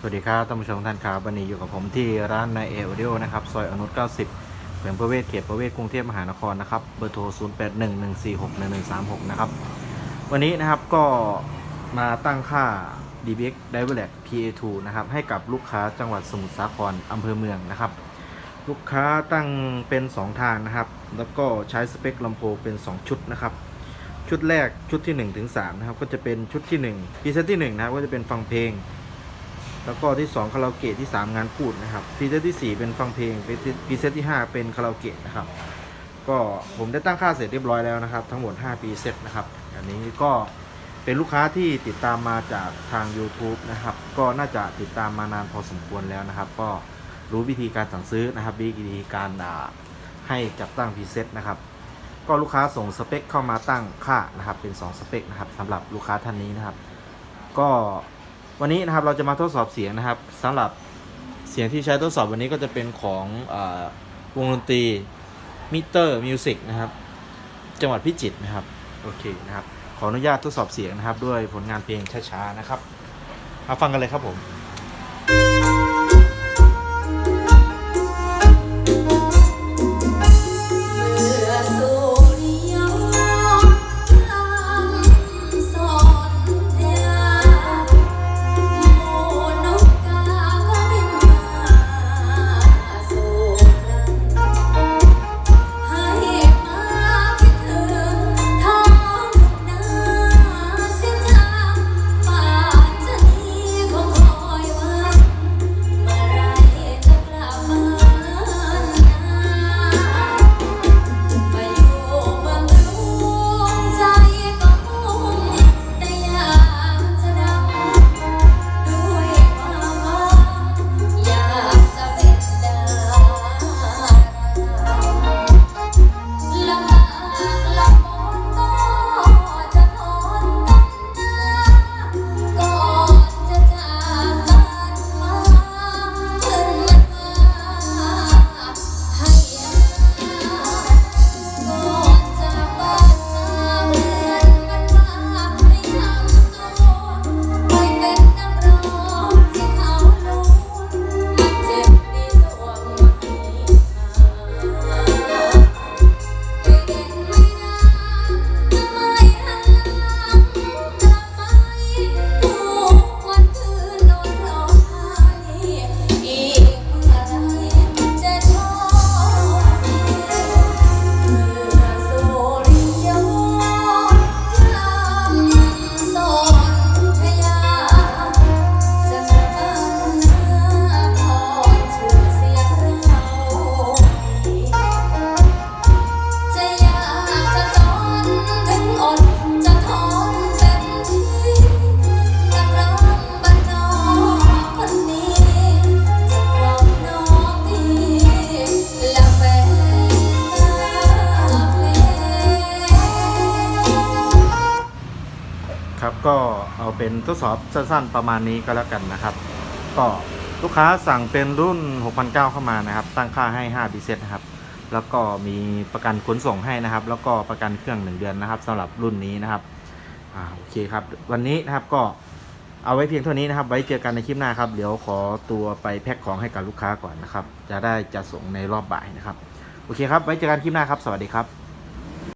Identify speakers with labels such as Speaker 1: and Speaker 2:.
Speaker 1: สวัสดีครับท่านผู้ชมท่านครับวันนี้อยู่กับผมที่ร้านในเอโอเดียนะครับซอยอนุท90แขวงประเวศเขตประเวศกรุงเทพมหานครนะครับเบอร์โทร 0811461136 นะครับวันนี้นะครับก็มาตั้งค่า DBX d i v e r l a c PA2 นะครับให้กับลูกค้าจังหวัดสมุทรสาครอำเภอเมืองนะครับ ลูกค้าตั้งเป็น 2 ทางนะครับ แล้วก็ใช้สเปคลำโพงเป็น 2 ชุดนะครับชุดแรกชุดที่1ถึง3นะครับก็จะเป็นชุดที่1พีเซตที่1นะครับก็จะเป็นฟังเพลง แล้วก็ที่ 2คาราโอเกะที่ 3 งานพูดนะครับพีเซตที่ 4 เป็นฟังเพลงพีเซตที่ 5 เป็นคาราโอเกะนะครับ ก็ผมได้ตั้งค่าเสร็จเรียบร้อยแล้วนะครับ ทั้งหมด5ปีเซตนะครับ อันนี้ก็เป็นลูกค้าที่ติดตามมาจากทาง YouTube นะครับ ก็น่าจะติดตามมานานพอสมควรแล้วนะครับ ก็รู้วิธีการสั่งซื้อนะครับวิธีการอ่าให้จัดตั้งพรีเซตนะครับก็ลูกค้าส่งสเปคเข้ามาตั้งค่านะครับเป็น 2 สเปคนะครับสำหรับลูกค้าท่านนี้นะครับ ก็ วันนี้นะครับเราจะมาทดสอบเสียงนะครับสำหรับเสียงที่ใช้ทดสอบวันนี้ก็จะเป็นของอวงดนตรีมิเตอร์มิวสิกนะครับ จังหวัดพิจิตรนะครับ โอเคนะครับ ขออนุญาตทดสอบเสียงนะครับ ด้วยผลงานเพลงช้าๆนะครับ มาฟังกันเลยครับผม ครับก็เอาเป็นทดสอบสั้นๆประมาณนี้ก็แล้วกันนะครับ ก็ลูกค้าสั่งเป็นรุ่น 6,900 เข้ามานะครับ ตั้งค่าให้5 b เซตนะครับ แล้วก็มีประกันขนส่งให้นะครับ แล้วก็ประกันเครื่อง 1 เดือนนะครับสำหรับรุ่นนี้นะครับอ่าโอเคครับ วันนี้นะครับก็เอาไว้เพียงเท่านี้นะครับ ไว้เจอกันในคลิปหน้าครับ เดี๋ยวขอตัวไปแพ็คของให้กับลูกค้าก่อนนะครับ จะได้จะส่งในรอบบ่ายนะครับ โอเคครับ ไว้เจอกันคลิปหน้าครับ สวัสดีครับ